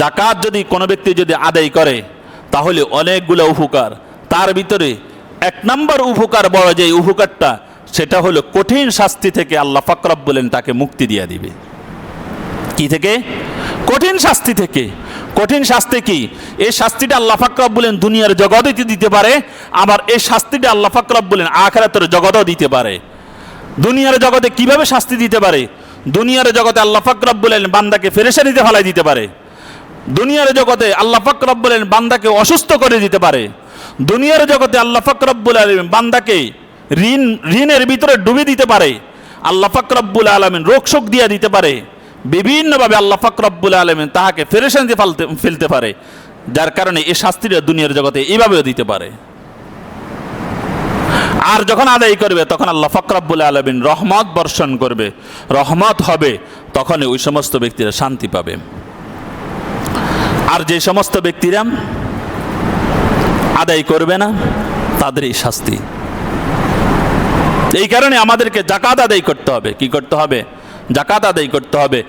জাকাত যদি কোনো ব্যক্তি যদি আদায় করে, তাহলে অনেকগুলো উপকার। তার ভিতরে এক নম্বর উপকার বড় যে উপকারটা, সেটা হলো কঠিন শাস্তি থেকে আল্লাহ ফাকরাব বলেন তাকে মুক্তি দিয়ে দিবে। কি থেকে? কঠিন শাস্তি থেকে। কঠিন শাস্তি কি? এই শাস্তিটা আল্লাহ ফাকরাব বলেন দুনিয়ার জগতে দিতে পারে, আবার এই শাস্তিটা আল্লাহ ফাকরাব বলেন আখেরাতের জগতেও দিতে পারে। দুনিয়ার জগতে কীভাবে শাস্তি দিতে পারে? দুনিয়ার জগতে আল্লাহ ফাকরাব বলেন বান্দাকে ফেরেশানিতে ফেলাই দিতে পারে। দুনিয়ার জগতে আল্লাহ ফাকরাব বলেন বান্দাকে অসুস্থ করে দিতে পারে। দুনিয়ার জগতে আল্লাহ ফাকরাব্বুল আলমিন বান্দাকে ঋণ, ঋণের ভিতরে ডুবে দিতে পারে। আল্লাহ ফাকরাব্বুল আলমিন রোগ শোক দিয়ে দিতে পারে। বিভিন্নভাবে আল্লাহ ফাকরাব্বুল আলমিন তাহাকে ফেরেশানিতে ফেলতে ফেলতে পারে। যার কারণে এই শাস্তিটা দুনিয়ার জগতে এইভাবেও দিতে পারে। আর যখন আদায় করবে, তখন আল্লাহ ফকরাবুল আলমিন রহমত বর্ষণ করবে। রহমত হবে, তখনই ওই সমস্ত ব্যক্তিরা শান্তি পাবে। আর যে সমস্ত ব্যক্তিরা আদায় করবে না, তাদেরই শাস্তি। এই কারণে আমাদেরকে জাকাত আদায় করতে হবে। কি করতে হবে? জাকাত আদায় করতে হবে।